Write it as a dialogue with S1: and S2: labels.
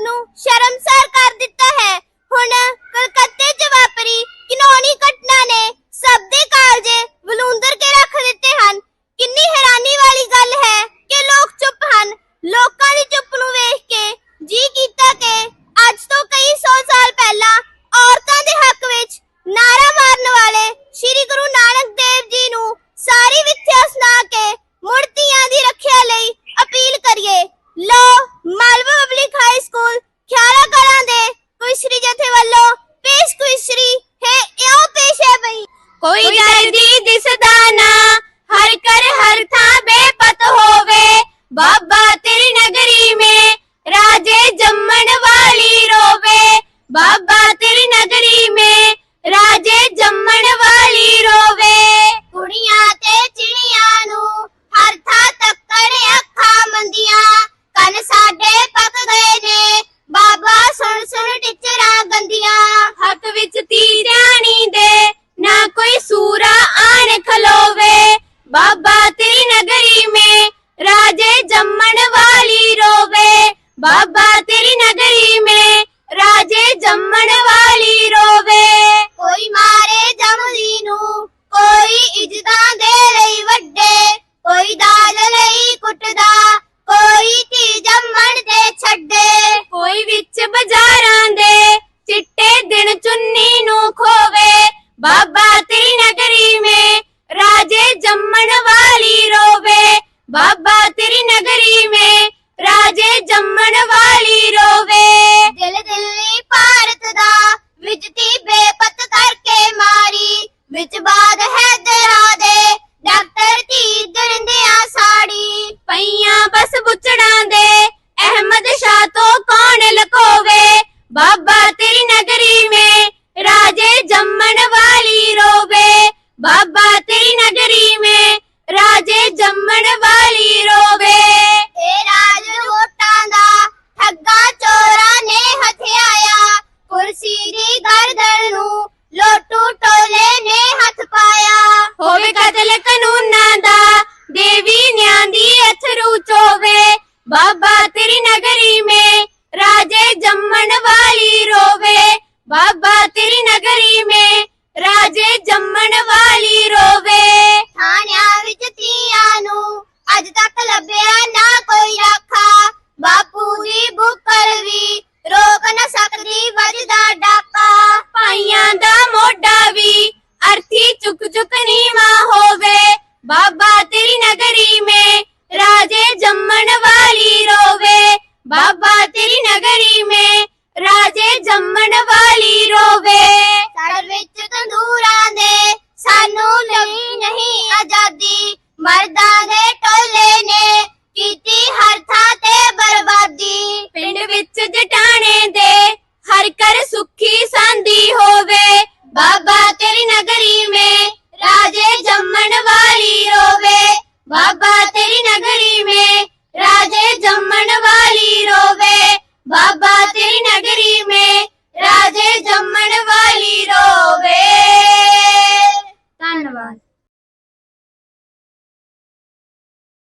S1: ਨੂੰ ਸ਼ਰਮਸਾਰ ਬਾਬਾ ਤੇਰੀ ਨਗਰੀ ਮੇ, ਰਾਜੇ ਜੰਮਣ ਵਾਲੀ ਰੋਵੇ। ਕੁੜੀਆਂ ਤੇ ਚਿੜੀਆਂ ਨੂੰ ਹਰ ਥਾਂ ਤੱਕਣ
S2: ਅੱਖਾਂ ਮੰਦੀਆਂ। ਕੰਨ ਸਾਡੇ ਪੱਕ ਗਏ ਨੇ, ਬਾਬਾ ਸੁਣ ਸੁਣ ਟਿਚਰਾਂ ਗੰਦੀਆਂ। ਹੱਥ ਵਿੱਚ ਤੀ ਰਾਣੀ ਦੇ, ਨਾ
S1: ਕੋਈ ਬਸ ਬੁੱਚੜਾਂ ਦੇ ਅਹਿਮਦ ਸ਼ਾਹ ਤੋਂ ਕੌਣ ਲਕੋਵੇ? ਬਾਬਾ ਤੇਰੀ ਨਗਰੀ ਮੇ ਰਾਜੇ ਜੰਮਣ ਵਾਲੀ ਰੋਵੇ। ਬਾਬਾ ਤੇਰੀ ਨਗਰੀ ਮੇ ਰਾਜੇ ਜੰਮਣ ਵਾਲੀ ਰੋਵੇ।
S2: ਇਹ ਰਾਜ ਵੋਟਾਂ ਦਾ ਠੱਗਾ ਚੋਰਾਂ ਨੇ ਹਥਿਆਇਆ। ਕੁਰਸੀ ਦੀ ਗਰਦਨ ਨੂੰ ਲੋਟੂ ਟੋਲੇ ਨੇ ਹੱਥ ਪਾਇਆ।
S1: ਹੋਵੇ ਕਤਲ ਕਾਨੂੰਨਾਂ
S2: ਅੱਜ ਤੱਕ ਲੱਭਿਆ ਨਾ ਕੋਈ ਰਾਖਾ। ਬਾਪੂ ਦੀ ਬੁੱਕਰ ਵੀ ਰੋਕ ਨਾ ਸਕਦੀ, ਵੱਜਦਾ ਡਾਕਾ।
S1: ਭਾਈਆਂ ਦਾ ਮੋਢਾ ਵੀ ਅਰਥੀ ਚੁੱਕ ਚੁੱਕ ਨੀਵਾ ਹੋਵੇ। ਬਾਬਾ ਤੇਰੀ ਨਗਰੀ ਮੇ ਰਾਜੇ ਜੰਮਣ ਵਾਲੀ ਰੋਵੇ। ਬਾਬਾ ਤੇਰੀ ਨਗਰੀ ਮੇ ਰਾਜੇ ਜੰਮਣ ਵਾਲੀ ਰੋਵੇ।
S2: ਸੜ ਵਿੱਚ ਤੰਦੂਰਾਂ ਦੇ ਸਾਨੂੰ ਲਈ ਨਹੀਂ ਆਜ਼ਾਦੀ। ਮਰਦਾਂ ਦੇ ਟੋਲੇ ਨੇ ਕੀਤੀ ਹਰ ਥਾਂ ਤੇ ਬਰਬਾਦੀ
S1: ਪਿੰਡ ਵਿੱਚ ਜਟਾਣੇ ਦੇ ਹਰ ਕਰ ਸੁਖੀ ਸਾਂਦੀ ਹੋਵੇ ਬਾਬਾ ਤੇਰੀ ਨਗਰੀ ਮੇ ਰਾਜੇ ਜੰਮਣ ਵਾਲੀ ਰੋਵੇ ਬਾਬਾ ਤੇਰੀ ਨਗਰੀ